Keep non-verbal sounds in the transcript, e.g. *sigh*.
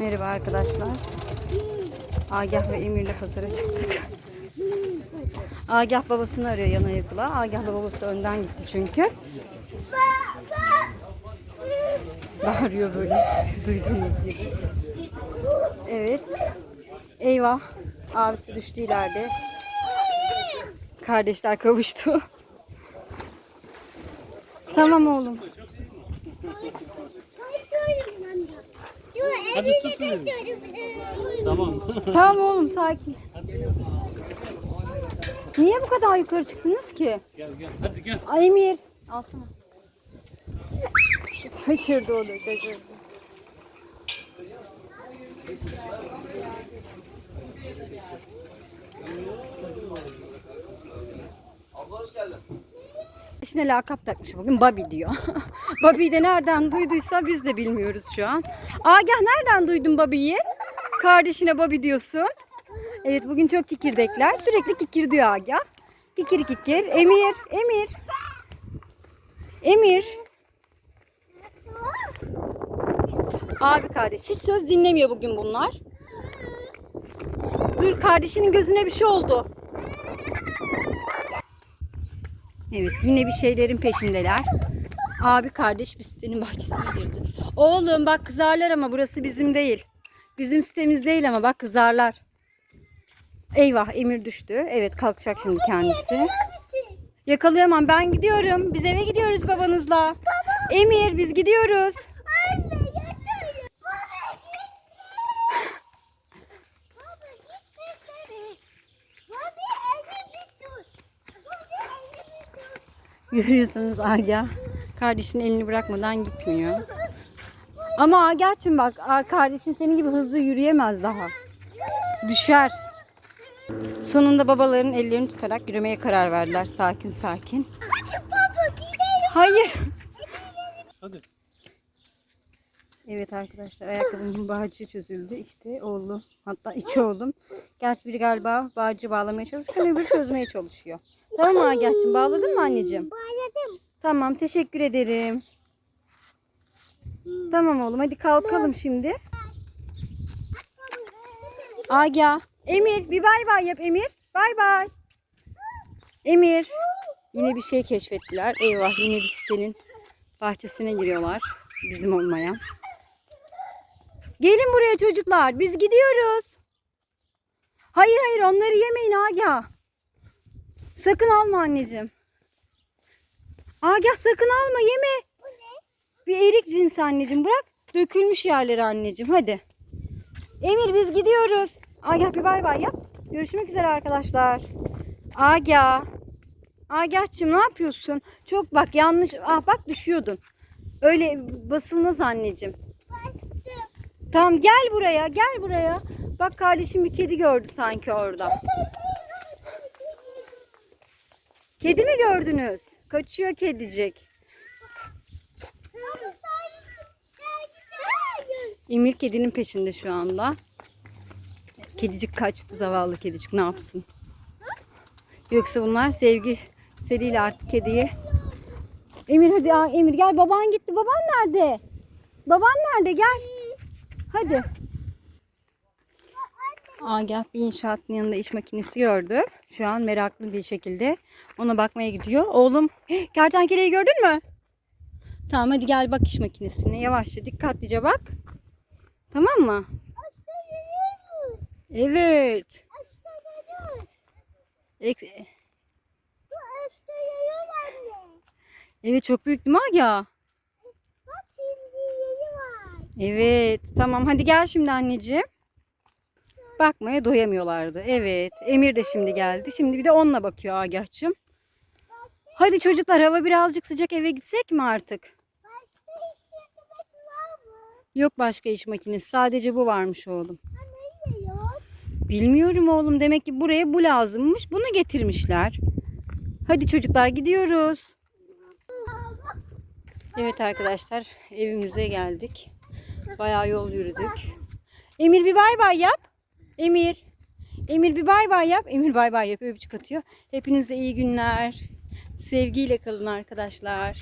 Merhaba arkadaşlar. Agah ve Emir'le pazara çıktık. Agah babasını arıyor yana yakıla. Agah da babası önden gitti çünkü. Bağırıyor böyle duyduğunuz gibi. Evet. Eyvah. Abisi düştü ileride. Kardeşler kavuştu. tamam oğlum. Hadi tut beni. Tamam. *laughs* Tamam oğlum sakin. Niye bu kadar yukarı çıktınız ki? gel gel. Hadi gel. Ay Emir. Alsana. *laughs* Şaşırdı o da şaşırdı. İşine lakap takmış bugün Babi diyor. *laughs* Babi'yi de nereden duyduysa biz de bilmiyoruz şu an. Agah nereden duydun Babi'yi? Kardeşine Babi diyorsun. Evet bugün çok kikirdekler. Sürekli kikir diyor Agah. Kikir kikir. Emir, Emir. Emir. Abi kardeş hiç söz dinlemiyor bugün bunlar. Dur kardeşinin gözüne bir şey oldu. Evet yine bir şeylerin peşindeler. Abi kardeş bir sitenin bahçesine girdi. Oğlum bak kızarlar ama burası bizim değil. Bizim sitemiz değil ama bak kızarlar. Eyvah Emir düştü. Evet kalkacak şimdi kendisi. Yakalayamam ben gidiyorum. Biz eve gidiyoruz babanızla. Emir biz gidiyoruz. *laughs* Görüyorsunuz Agah. Kardeşinin elini bırakmadan gitmiyor. Ama Agah'cığım bak kardeşin senin gibi hızlı yürüyemez daha. Düşer. Sonunda babaların ellerini tutarak yürümeye karar verdiler sakin sakin. Hayır. Hadi. Evet arkadaşlar ayakkabımın bağcığı çözüldü. İşte oğlu hatta iki oğlum. Gerçi biri galiba bağcığı bağlamaya çalışırken öbürü çözmeye çalışıyor. Tamam mı Agah'cığım bağladın mı anneciğim? Bağladım. Tamam teşekkür ederim. Tamam oğlum hadi kalkalım şimdi. Agah. Emir bir bay bay yap Emir. Bay bay. Emir. Yine bir şey keşfettiler. Eyvah yine bir sitenin bahçesine giriyorlar. Bizim olmayan. Gelin buraya çocuklar. Biz gidiyoruz. Hayır hayır onları yemeyin Agah. Sakın alma anneciğim. Agah sakın alma yeme. Bir erik cinsi anneciğim bırak. Dökülmüş yerleri anneciğim hadi. Emir biz gidiyoruz. Agah bir bay bay yap. Görüşmek üzere arkadaşlar. Agah. Agah'cığım ne yapıyorsun? Çok bak yanlış. Ah bak düşüyordun. Öyle basılmaz anneciğim. Tamam gel buraya gel buraya. Bak kardeşim bir kedi gördü sanki orada. Kedi mi gördünüz? Kaçıyor kedicik. Emir kedinin peşinde şu anda. Kedicik kaçtı zavallı kedicik ne yapsın? Yoksa bunlar sevgi seriyle artık kediyi. Emir hadi Emir gel baban gitti. Baban nerede? Baban nerede? Gel. Hadi. Agah bir inşaatın yanında iş makinesi gördü. Şu an meraklı bir şekilde ona bakmaya gidiyor. Oğlum kertenkeleyi gördün mü? Tamam hadi gel bak iş makinesine. Yavaşça dikkatlice bak. Tamam mı? Evet. Evet çok büyük değil mi Agah? Evet. Tamam hadi gel şimdi anneciğim. Bakmaya doyamıyorlardı. Evet. Emir de şimdi geldi. Şimdi bir de onunla bakıyor Agah'cığım. Hadi çocuklar hava birazcık sıcak eve gitsek mi artık? Yok başka iş makinesi. Sadece bu varmış oğlum. Bilmiyorum oğlum. Demek ki buraya bu lazımmış. Bunu getirmişler. Hadi çocuklar gidiyoruz. Evet arkadaşlar evimize geldik. Bayağı yol yürüdük. Emir bir bay bay yap. Emir. Emir bir bay bay yap. Emir bay bay yapıyor. Öpücük atıyor. Hepinize iyi günler. Sevgiyle kalın arkadaşlar.